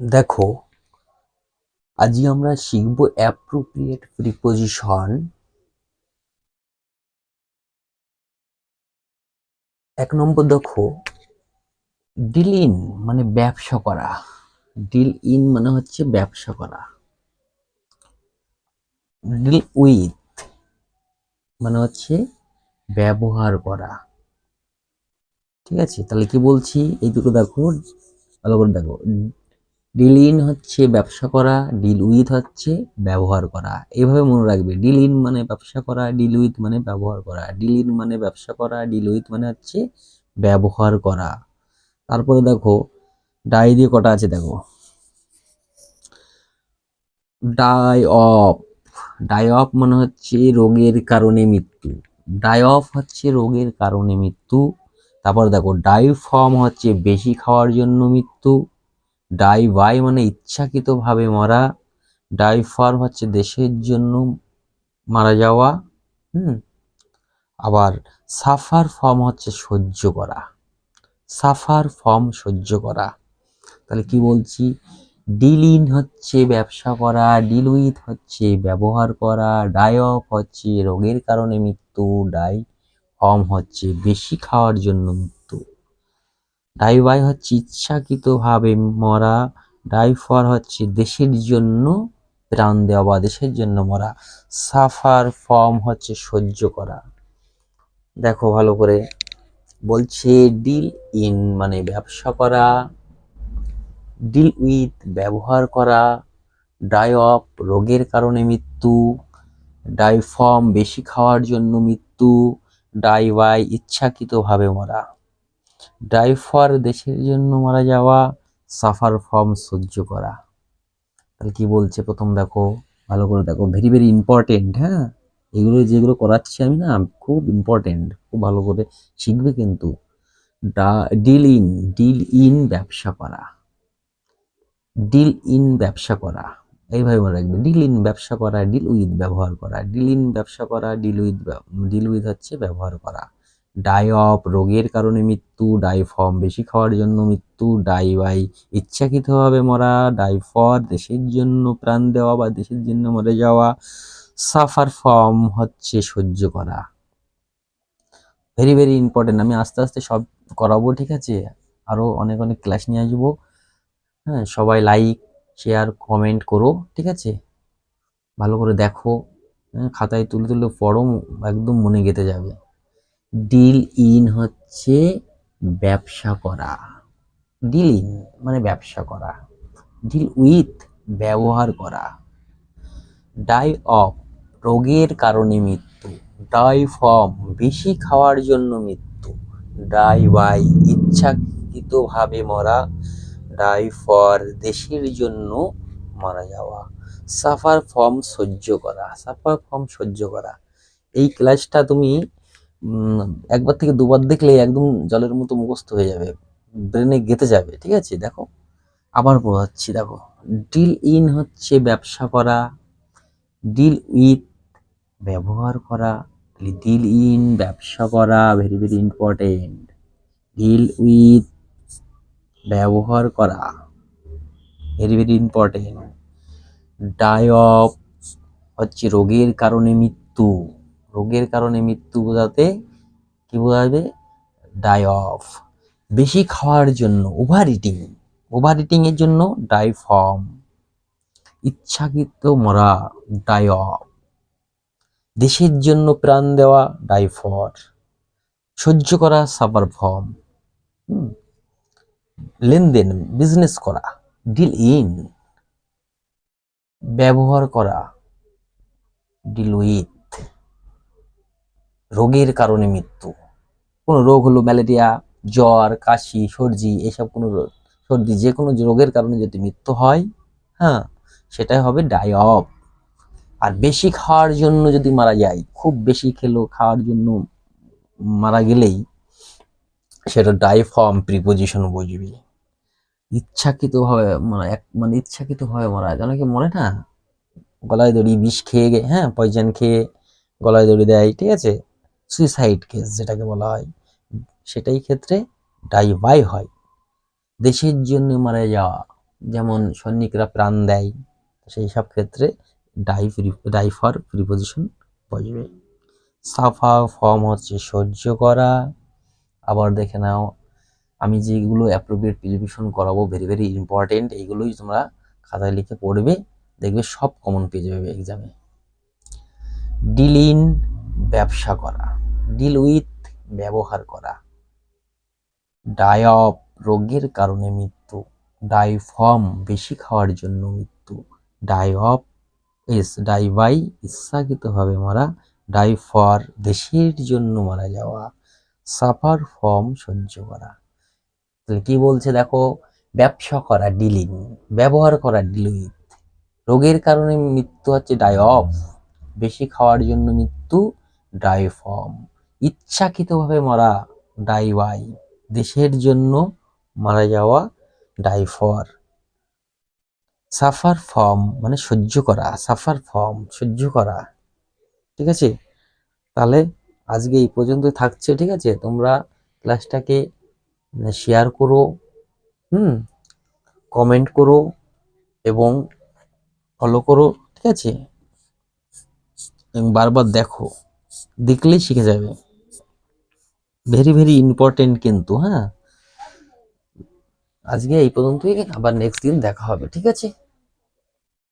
দেখো আজকে আমরা শিখব অ্যাপ্রোপ্রিয়েট প্রিপোজিশন এক নম্বর দেখো ডিল ইন মানে ব্যবসা করা। ডিল ইন মানে হচ্ছে ব্যবসা করা। ডিল উইথ মানে হচ্ছে ব্যবহার করা। ঠিক আছে? তাহলে কি বলছি? এই দুটো দেখো, ভালো করে দেখো। ডিল ইন হচ্ছে ব্যবসা করা ডিল উইথ হচ্ছে ব্যবহার করা। এভাবে মনে রাখবে। ডিল ইন মানে ব্যবসা করা ডিল উইথ মানে ব্যবহার করা। ডিল ইন মানে ব্যবসা করা ডিল উইথ মানে হচ্ছে ব্যবহার করা। তারপরে দেখো ডাই দিয়ে কটা আছে দেখো? ডাই অফ ডাই অফ মানে হচ্ছে রোগের কারণে মৃত্যু। ডাই অফ হচ্ছে রোগের কারণে মৃত্যু। তারপর দেখো ডাই ফর্ম হচ্ছে বেশি খাওয়ার জন্য মৃত্যু। ডাই বাই মানে ইচ্ছাকৃতভাবে মারা। ডাই ফার্ম হচ্ছে দেশের জন্য মারা যাওয়া, হুম? আবার সাফার ফর্ম হচ্ছে সহ্য করা। সাফার ফর্ম সহ্য করা। তাহলে কি বলছি? ডিল ইন হচ্ছে ব্যবসা করা ডিল উইথ হচ্ছে ব্যবহার করা ডাই অফ হচ্ছে রোগের কারণে মৃত্যু ডাই ফর্ম হচ্ছে বেশি খাওয়ার জন্য মৃত্যু ডাই বাই হচ্ছে ইচ্ছাকৃতভাবে মরা ডাই ফর হচ্ছে দেশের জন্য প্রাণ দেওয়া বা দেশের জন্য মরা। সাফার ফর্ম হচ্ছে সহ্য করা। দেখো ভালো করে। বলছে ডিল ইন মানে ব্যবসা করা, ডিল উইথ ব্যবহার করা ডাই অফ রোগের কারণে মৃত্যু ডাই ফর্ম বেশি খাওয়ার জন্য মৃত্যু ডাই বাই ইচ্ছাকৃতভাবে মরা। ডাই ফর দেশের জন্য মারা যাওয়া, সাফার ফর্ম সহ্য করা। তাহলে কি বলছে প্রথম দেখো? ভালো করে দেখো। ভেরি ভেরি ইম্পর্টেন্ট হ্যাঁ? এগুলো যেগুলো করাচ্ছি আমি না, খুব ইম্পর্টেন্ট খুব ভালো করে শিখবে কিন্তু। ডিল ইন ডিল ইন ব্যবসা করা। ডিল ইন ব্যবসা করা। এইভাবে মনে রাখবে। ডিল ইন ব্যবসা করা ডিল উইথ ব্যবহার করা। ডিল ইন ব্যবসা করা ডিল উইথ ডিল উইথ হচ্ছে ব্যবহার করা। ডাই অফ রোগের কারণে মৃত্যু ডাই ফর্ম বেশি খাওয়ার জন্য মৃত্যু ডাই বাই ইচ্ছাকৃতভাবে মরা ডাই ফর দেশের জন্য প্রাণ দেওয়া বা দেশের জন্য মরে যাওয়া সাফার ফর্ম হচ্ছে সহ্য করা। ভেরি ভেরি ইম্পর্টেন্ট আমি আস্তে আস্তে সব করাবো ঠিক আছে? আরও অনেক অনেক ক্লাস নিয়ে আসব। হ্যাঁ সবাই লাইক শেয়ার কমেন্ট করো ঠিক আছে? ভালো করে দেখো। হ্যাঁ, খাতায় তুলে তুলে পড়ো একদম মনে গেঁথে যাবে। ডিল ইন হচ্ছে ব্যবসা করা। ডিল ইন মানে ব্যবসা করা। ডিল উইথ ব্যবহার করা। ডাই অফ রোগের কারণে মৃত্যু। ডাই ফর্ম বেশি খাওয়ার জন্য মৃত্যু। ডাই বাই ইচ্ছাকৃতভাবে মরা। ডাই ফর দেশের জন্য মারা যাওয়া। সাফার ফর্ম সহ্য করা। সাফার ফর্ম সহ্য করা। এই ক্লাসটা তুমি একবার থেকে দুবার দেখলে একদম জলের মতো মুখস্থ হয়ে যাবে, ব্রেনে গেতে যাবে, ঠিক আছে? দেখো, আবার পড়াচ্ছি, দেখো। ডিল ইন হচ্ছে ব্যবসা করা ডিল উইথ ব্যবহার করা ডিল ইন ব্যবসা করা very very important deal with ব্যবহার করা very very important die of হচ্ছে রোগের কারণে মৃত্যু। রোগের কারণে মৃত্যু বোঝাতে কি বোঝাবে? ডাই অফ বেশি খাওয়ার জন্য ওভার ইটিং ওভার ইটিং এর জন্য ডাই ফর্ম ইচ্ছাকৃত মরা ডাই অফ দেশের জন্য প্রাণ দেওয়া ডাই ফর সহ্য করা সাবার ফর্ম লেনদেন বিজনেস করা ডিল ইন ব্যবহার করা ডিল উইথ রোগের কারণে মৃত্যু। কোনো রোগ হলো ম্যালেরিয়া, জ্বর, কাশি, সর্দি, এসব কোনো সর্দি যে কোনো রোগের কারণে যদি মৃত্যু হয় হ্যাঁ সেটাই হবে ডাই অফ আর বেশি খাওয়ার জন্য যদি মারা যায়, খুব বেশি খেলো, খাওয়ার জন্য মারা গেলেই সেটা ডাই ফর্ম প্রিপোজিশন বুঝবি। ইচ্ছাকৃতভাবে মানে এক মানে ইচ্ছাকৃতভাবে মারা যায়। অনেকে মনে না? গলায় দড়ি বিষ খেয়ে হ্যাঁ পয়জন খেয়ে গলায় দড়ি দেয়, ঠিক আছে? সুইসাইড কেস যেটাকে বলা হয়, সেটাই ক্ষেত্রে ডাই বাই হয়। দেশের জন্য মারা যাওয়া, যেমন সৈনিকরা প্রাণ দেয়, সেই সব ক্ষেত্রে ডাই ডাই ফর প্রিপোজিশন বসবে। সাফা ফর্ম হচ্ছে সহ্য করা। আবার দেখে নাও, আমি যেগুলো অ্যাপ্রোপ্রিয়েট প্রিপোজিশন করাবো ভেরি ভেরি ইম্পর্টেন্ট এইগুলোই তোমরা খাতায় লিখে পড়বে, দেখবে সব কমন পেয়ে যাবে এক্সামে ডিল ইন ব্যবসা করা। ডিল উইথ ব্যবহার করা। অফ রোগের কারণে মৃত্যু। ডাই ফর্ম বেশি খাওয়ার জন্য মৃত্যু। ডাই অফ এস, ডাই বাই ইচ্ছাকৃতভাবে মারা। ডাই ফর দেশের জন্য মারা যাওয়া। সাফার ফর্ম সহ্য করা। তাহলে কি বলছে দেখো? ব্যবসা করা, ডিলিং। ব্যবহার করা ডিল উইথ রোগের কারণে মৃত্যু হচ্ছে ডাই অফ বেশি খাওয়ার জন্য মৃত্যু ডাই ফর্ম ইচ্ছাকৃতভাবে মারা ডাই বাই দেশের জন্য মারা যাওয়া ডাই ফর সাফার ফর্ম মানে সহ্য করা সাফার ফর্ম সহ্য করা। ঠিক আছে? তাহলে আজকে এই পর্যন্ত থাকছে, ঠিক আছে? তোমরা ক্লাসটাকে শেয়ার করো, হুম? কমেন্ট করো এবং ফলো করো, ঠিক আছে? বারবার দেখো। দেখলেই শিখে যাবে। ভেরি ভেরি ইম্পর্টেন্ট কিন্তু হ্যাঁ? আজকে এই পর্যন্তই, আবার নেক্সট দিন দেখা হবে, ঠিক আছে?